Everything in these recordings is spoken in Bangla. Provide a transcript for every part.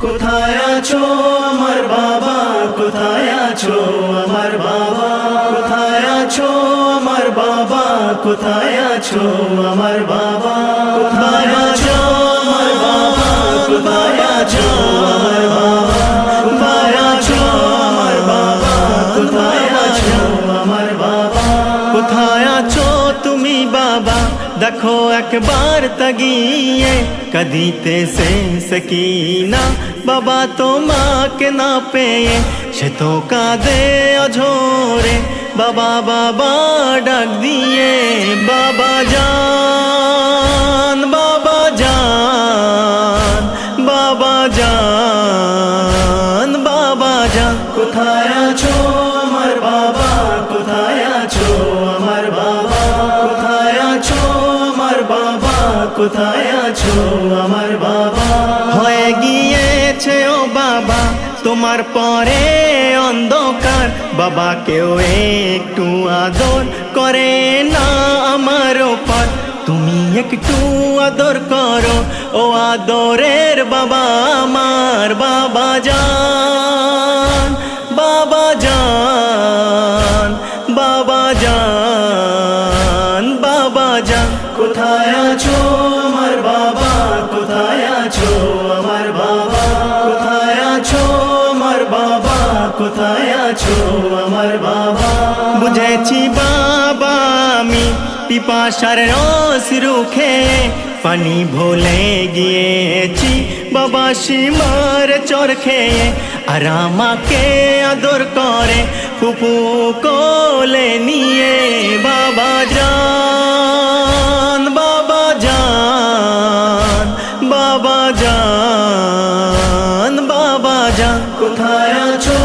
কোথায় আছো আমার বাবা? কোথায় আছো আমার বাবা? কোথায় আছো আমার বাবা? কোথায় আছো আমার বাবা? কোথায় কোথায় আছো তুমি বাবা? দেখো একবার তাগিয়ে কদিতে সে সকিনা বাবা তোমাকে না পেয়ে সে তো কাঁদে অঝোরে। বাবা বাবা, ডাক দিয়ে, বাবা জান কোথায় আছো আমার বাবা? হয়ে গিয়েছে ও বাবা, তোমার পরে অন্ধকার। বাবা, কেউ একটু আদর করে না আমার ওপর। তুমি একটু আদর করো, ও আদরের বাবা, আমার বাবা জান কোথায় আছো? আমার বাবা, কোথায় আছো? আমার বাবা, কোথায় আছো? আমার বাবা, কোথায় আছো? আমার বাবা। বুঝেছি বাবা, আমি পিপাসার রস রুখে পানি ভুলে গিয়েছি। বাবা সীমার চর খেয়ে আর আমাকে আদর করে ফুপু কোলে নিয়ে জান কোথায় আছো?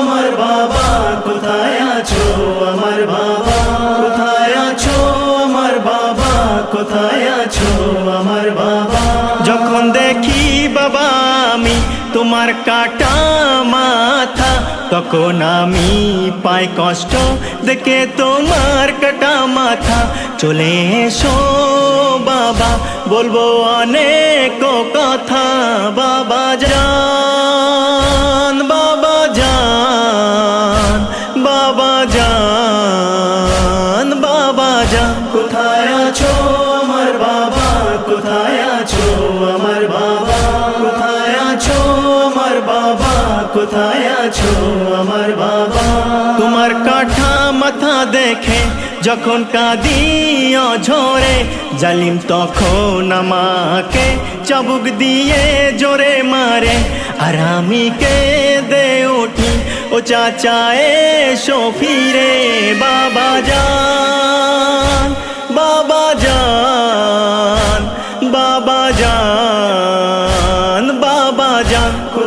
আমার বাবা, কোথায় আছো? আমার বাবা, কোথায় আছো? আমার বাবা, কোথায় আছো? আমার বাবা। যখন দেখি বাবা, আমি তোমার কাটা মাথা, তখন আমি পাই কষ্ট দেখে তোমার কাটা মাথা। চলে এসো বাবা, বলব অনেক কথা। কোথায় আছো? আমার বাবা, কোথায় আছো? আমার বাবা, কোথায় আছো? আমার বাবা, কোথায় আছো? আমার বাবা। তোমার কাঠা মাথা দেখে যখন কাঁদি অঝরে জালিম তখন আমাকে চাবুক দিয়ে জোরে মারে। আর আমি দে উঠি, ও চাচা এসো ফিরে, বাবা জান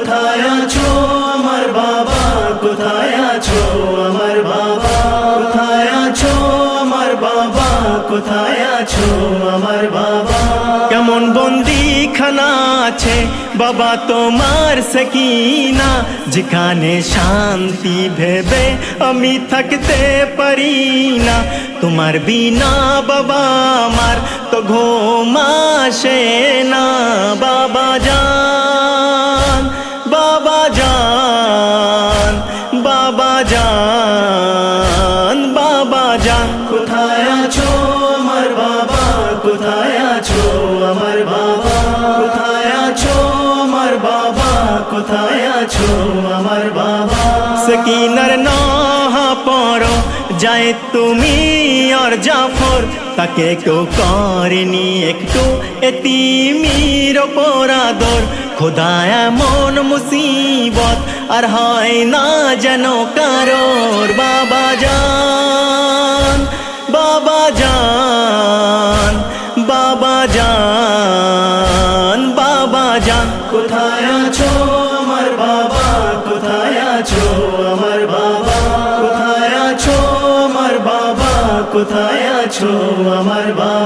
কোথায় আছো? আমার বাবা কোথায় আছো? আমার বাবা কোথায় আছো? আমার বাবা কোথায় আছো? আমার বাবা কেমন বন্দি খানা আছে? বাবা তোমার সকিনা যেখানে শান্তি ভেবে আমি থাকতে পারি না। তোমার বিনা বাবা আমার, তো ঘুম আসে না। বাবা কোথায় আছো? আমার বাবা কোথায় আছো? আমার বাবা কোথায় আছো? আমার বাবা কোথায় আছো? আমার বাবা সকিনার নাহা পড়ো যায় তুমি আর জাফর। তাকে কেউ করেনি একটু, এতিমির অপরাধর খোদা এমন মুসিবত আর হয় না যেন কারোর। বাবা জান আছো? আমার বাবা কোথায় আছো? আমার বাবা কোথায় আছো? আমার বাবা কোথায় আছো? আমার বাবা